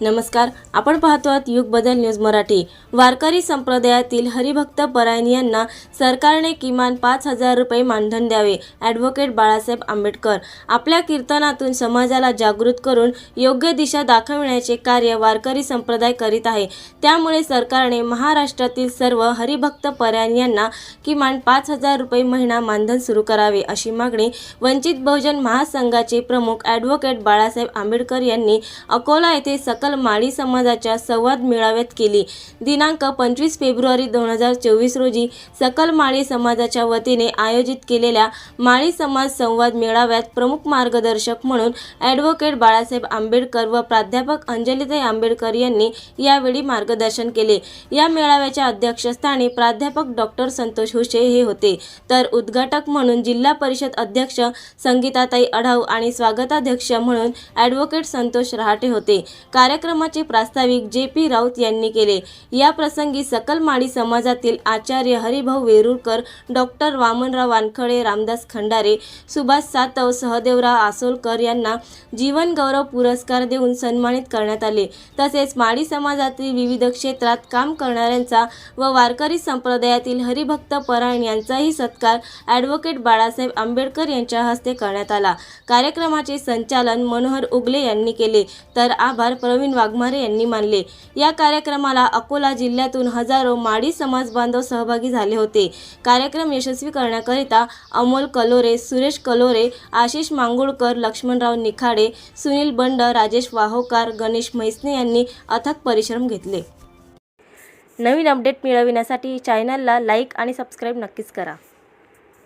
नमस्कार आपण पाहतो आहात युग बदल न्यूज मराठी. वारकरी संप्रदायातील हरिभक्त परायण यांना सरकारने किमान पाच हजार रुपये मानधन द्यावे ॲडव्होकेट बाळासाहेब आंबेडकर. आपल्या कीर्तनातून समाजाला जागृत करून योग्य दिशा दाखविण्याचे कार्य वारकरी संप्रदाय करीत आहे. त्यामुळे सरकारने महाराष्ट्रातील सर्व हरिभक्त परायण यांना किमान पाच हजार रुपये महिना मानधन सुरू करावे अशी मागणी वंचित बहुजन महासंघाचे प्रमुख ॲडव्होकेट बाळासाहेब आंबेडकर यांनी अकोला येथे सकल माळी समाजाच्या संवाद मेळाव्यात केली. दिनांक पंचवीस फेब्रुवारी दोन हजार चोवीस रोजी सकल माळी समाजाच्या वतीने आयोजित केलेल्या माळी समाज संवाद मेळाव्यात प्रमुख मार्गदर्शक म्हणून ॲडव्होकेट बाळासाहेब आंबेडकर व प्राध्यापक अंजलिताई आंबेडकर यांनी यावेळी मार्गदर्शन केले. या मेळाव्याच्या अध्यक्षस्थानी प्राध्यापक डॉक्टर संतोष हुशे हे होते. तर उद्घाटक म्हणून जिल्हा परिषद अध्यक्ष संगीताताई अढाव आणि स्वागताध्यक्ष म्हणून ॲडव्होकेट संतोष रहाटे होते. कार्यक्रमाचे प्रास्ताविक जे पी राऊत यांनी केले. या प्रसंगी सकल माळी समाजातील आचार्य हरिभाऊ वेरुळकर डॉक्टर वामनराव वानखडे रामदास खंडारे सुभाष सातव सहदेवराव आसोलकर यांना जीवन गौरव पुरस्कार देऊन सन्मानित करण्यात आले. तसेच माळी समाजातील विविध क्षेत्रात काम करणाऱ्यांचा व वारकरी संप्रदायातील हरिभक्त परायण यांचाही सत्कार ॲडव्होकेट बाळासाहेब आंबेडकर यांच्या हस्ते करण्यात आला. कार्यक्रमाचे संचालन मनोहर उगले यांनी केले. तर आभार प्रवीण वाघमारे यांनी मानले. या कार्यक्रमाला अकोला जिल्ह्यातून हजारो माडी समाज बांधव सहभागी झाले होते. कार्यक्रम यशस्वी करण्याकरिता अमोल कलोरे सुरेश कलोरे आशिष मांगुळकर लक्ष्मणराव निखाडे सुनील बंड राजेश वाहोकार गणेश म्हैसने यांनी अथक परिश्रम घेतले. नवीन अपडेट मिळविण्यासाठी चॅनलला लाईक आणि सबस्क्राईब नक्कीच करा.